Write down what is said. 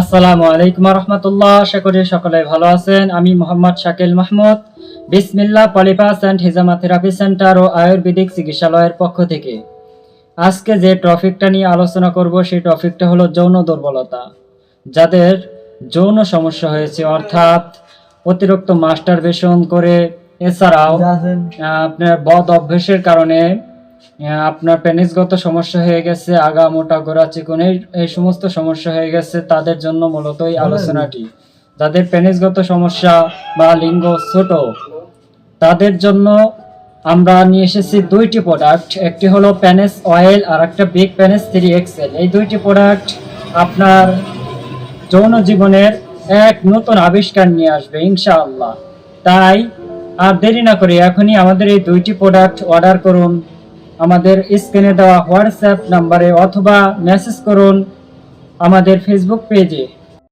আসসালামু আলাইকুম রহমতুল্লাহ আশা করি সকলে ভালো আছেন। আমি Mohammad Shakil Mahmud. Bismillah polypus and হিজামা therapy centre ও আয়ুর্বেদিক চিকিৎসালয়ের পক্ষ থেকে। আজকে যে টপিকটা নিয়ে আলোচনা করব সেই টপিকটা হলো যৌন দুর্বলতা। যাদের যৌন সমস্যা হয়েছে অর্থাৎ অতিরিক্ত মাস্টার বেশন করে এছাড়াও আপনার বদ অভ্যেসের কারণে আপনার পেনিসগত সমস্যা হয়ে গেছে আগা মোটা গোড়া চিকন এই সমস্ত সমস্যা হয়ে গেছে তাদের জন্য মূলত এই আলোচনাটি। যাদের পেনিসগত সমস্যা বা লিঙ্গ ছোট তাদের জন্য আমরা নিয়ে এসেছি দুইটি প্রোডাক্ট একটি হলো প্যানেস অয়েল আর একটা বিগ প্যানেস থ্রি এক্সেল এই দুইটি প্রোডাক্ট আপনার যৌন জীবনের এক নতুন আবিষ্কার নিয়ে আসবে ইনশাআল্লাহ। তাই আর দেরি না করে এখনই আমাদের এই দুইটি প্রোডাক্ট অর্ডার করুন। আমাদের স্ক্রিনে দেওয়া হোয়াটসঅ্যাপ নাম্বারে অথবা মেসেজ করুন আমাদের ফেসবুক পেজে